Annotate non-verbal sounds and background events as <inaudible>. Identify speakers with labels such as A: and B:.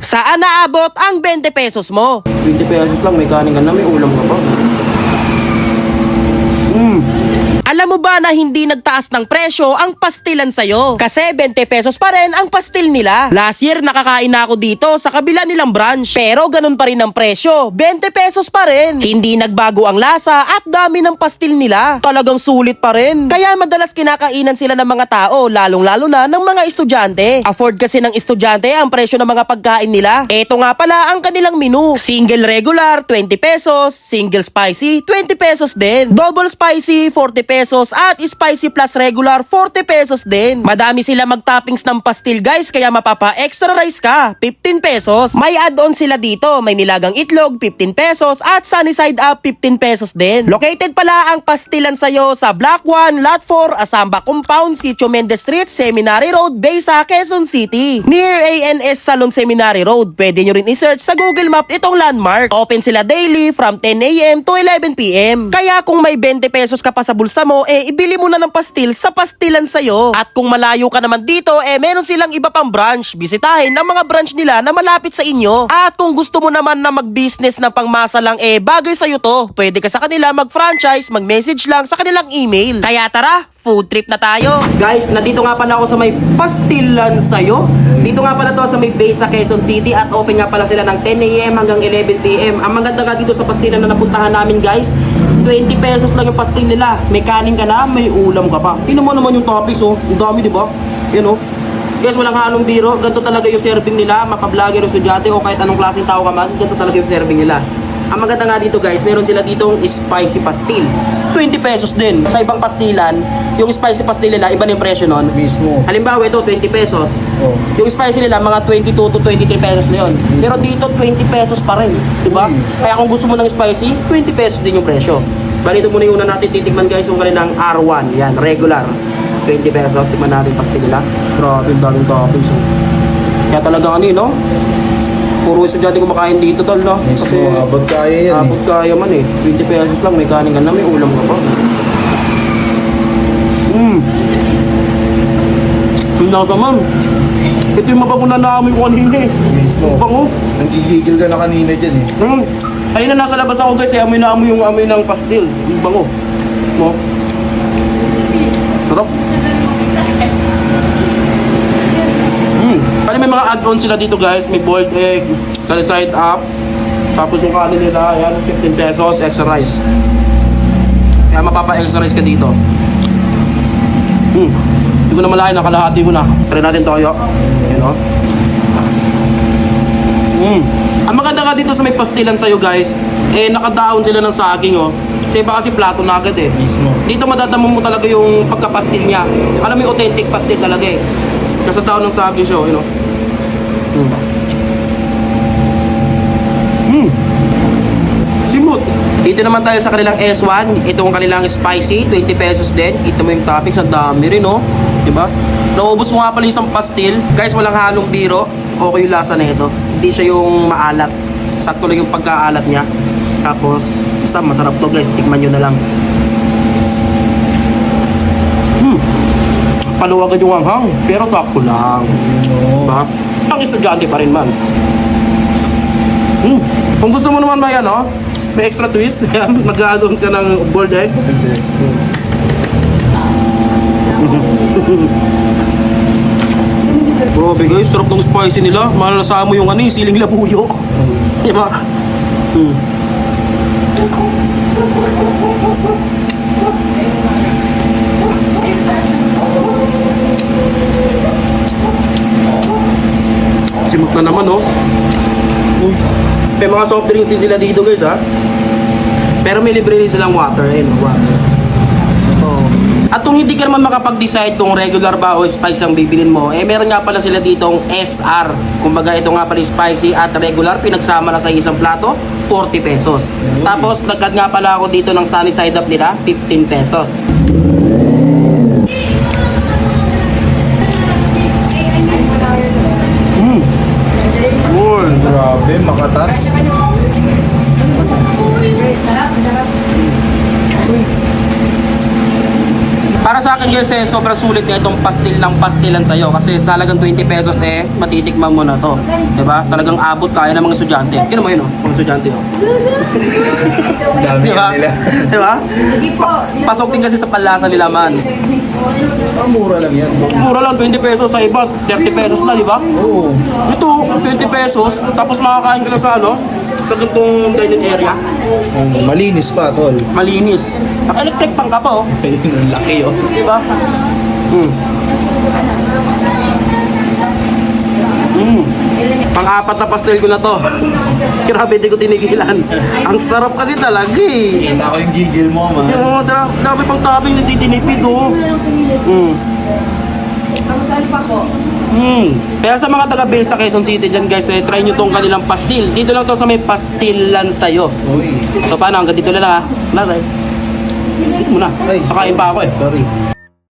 A: Saan naabot ang 20 pesos mo?
B: 20 pesos lang, may kanin ka na, may ulam ka pa. Hmm.
A: Alam mo ba na hindi nagtaas ng presyo ang pastilan sa'yo? Kasi 20 pesos pa rin ang pastil nila. Last year nakakain na ako dito sa kabila nilang branch. Pero ganun pa rin ang presyo. 20 pesos pa rin. Hindi nagbago ang lasa at dami ng pastil nila. Talagang sulit pa rin. Kaya madalas kinakainan sila ng mga tao, lalong-lalo na ng mga estudyante. Afford kasi ng estudyante ang presyo ng mga pagkain nila. Ito nga pala ang kanilang menu. Single regular, 20 pesos. Single spicy, 20 pesos din. Double spicy, 40 pesos. At spicy plus regular, 40 pesos din. Madami sila mag-toppings ng pastil guys, kaya mapapa extra rice ka, 15 pesos. May add-on sila dito, may nilagang itlog, 15 pesos. At sunny side up, 15 pesos din. Located pala ang pastilan sa'yo sa Block 1, Lot 4, Asamba Compound, Sitio Mendez Street, Seminary Road, Besa, Quezon City. Near ANS Salon Seminary Road. Pwede nyo rin i-search sa Google Map itong landmark. Open sila daily from 10 a.m. to 11 p.m. Kaya kung may 20 pesos ka pa sa bulsa mo, eh ibili mo na ng pastil sa pastilan sa'yo. At kung malayo ka naman dito, eh meron silang iba pang branch. Bisitahin ang mga branch nila na malapit sa inyo. At kung gusto mo naman na mag-business na pangmasa lang, eh bagay sa'yo to. Pwede ka sa kanila mag-franchise, mag-message lang sa kanilang email. Kaya tara, food trip na tayo.
B: Guys, nandito nga pala ako sa may pastilan sa'yo. Dito nga pala to sa may base sa Quezon City at open nga pala sila ng 10 a.m. hanggang 11 p.m. Ang maganda nga dito sa pastilan na napuntahan namin guys, 20 pesos lang yung pastil nila. May kanin ka na, may ulam ka pa. Tingnan mo naman yung topics oh. Ang dami, di ba? Yan oh. Guys, walang halong biro. Ganito talaga yung serving nila. Mapa-vlogger o estudyante o kahit anong klaseng tao ka man, ganito talaga yung serving nila. Ang maganda nga dito guys, meron sila ditong spicy pastil. 20 pesos din. Sa ibang pastilan, yung spicy pastil nila, iba na yung presyo nun.
C: Mismo.
B: Halimbawa ito, 20 pesos.
C: Oh.
B: Yung spicy nila, mga 22 to 23 pesos na yun. Pero dito, 20 pesos pa rin. di ba? Kaya kung gusto mo ng spicy, 20 pesos din yung presyo. Bali, ito muna yung una natin titikman guys, yung kanilang R1. Yan, regular. 20 pesos. Tikman natin yung pastil nila. Grabe, ang daming toppings. oh. Kaya talaga ano yun, no? Puro estudyante kumakain dito, tol, no?
C: Mismo, abot kaya yan
B: Abot
C: eh.
B: kaya man eh. 20 pesos lang, may kanin ka na, may ulam ka pa. Mmm. Yung nasa man. Ito yung mabango na naamoy ko kanina eh.
C: Mismo.
B: Bango.
C: Nanggigigil ka na kanina dyan eh.
B: Hmm. Ayun na nasa labas ako guys, eh, amoy na amoy yung amoy ng pastil. Yung bango. Mo. Sarap. Hmm. Ano may mga add-on sila dito guys, may boiled egg, side up, tapos yung kanin nila, yan, 15 pesos, extra rice. Kaya mapapa-extra rice ka dito. Hmm. Hindi ko na malayan, nakalahati ko na. Try natin toyo. Ayan o. Mm. Ang maganda nga dito sa may pastilan sa'yo guys, eh nakadaon sila ng saging oh. Kasi iba kasi plato na agad eh.
C: Mismo.
B: Dito madadama mo talaga yung pagkapastil niya. Alam mo yung authentic pastil talaga eh. Nasa tao ng saging siya, oh, you know. Mm. Mm. Simot. Dito naman tayo sa kanilang S1. Ito ang kanilang spicy, 20 pesos din. Kita mo yung toppings, ang dami rin, oh. Diba? Naubos mo nga pala yung isang pastil. Guys, walang halong biro. Okay yung lasa na ito. Hindi siya yung maalat. Sakto lang yung pagkaalat niya. Tapos, basta masarap to guys. Tikman nyo na lang. Hmm. Paluwagan yung hanghang. Pero sakto lang.
C: Oo.
B: Diba? Ang estudyante pa rin man. Hmm. Kung gusto mo naman may ano, may extra twist, yan, <laughs> mag-add-ons ka ng boiled egg. <laughs> Guys, sarap ng spicy nila. Malasa mo yung ano, yung siling labuyo. Di ba? Hmm. Simot na naman, oh. May mga soft drinks din sila dito, guys, ha? Pero may libre rin silang water, eh, water. At kung hindi ka naman makapag-decide kung regular ba o spicy ang bibilin mo, eh meron nga pala sila ditong SR. Kumbaga ito nga pala spicy at regular, pinagsama na sa isang plato, 40 pesos. Tapos nagkad nga pala ako dito ng sunny side up nila, 15 pesos. Mm. Cool.
C: Grabe, makatas.
B: Sa akin guys eh, sobrang sulit na itong pastil ng pastilan sa'yo. Kasi sa halagang 20 pesos eh, matitikman mo na to. 'Di ba? Talagang abot kaya ng mga estudyante. Kino mo yun oh, mga estudyante oh. <laughs>
C: Dami
B: Di ba?
C: yan nila.
B: Di ba? Pa- pasok din kasi sa panlasa nila man.
C: Ang mura lang yan.
B: Mura lang 20 pesos sa iba, 30 pesos na, di ba?
C: Oo.
B: Ito, 20 pesos, tapos makakain ka na sa ano, sa gantong dining area.
C: Ang malinis pa, tol.
B: Malinis. Naka-electric fan ka pa, oh. <laughs>
C: Ayun, ang laki, oh.
B: Di ba? Hmm. Hmm. Pang-apat na pastel ko na to. <laughs> Grabe, di ko tinigilan. Ang sarap kasi talaga eh.
C: Kita ko yung gigil mo, man.
B: Yung mga dra- dami pang topping na titinipid, oh. Hmm. Hmm. Kaya sa mga taga-base sa Quezon City dyan guys, eh, try nyo tong kanilang pastil. Dito lang to sa may pastilan sa'yo.
C: Uy.
B: So paano, hanggang dito na lang ha. Bye-bye. Muna,
C: Ay.
B: kakain pa ako eh.
C: Sorry.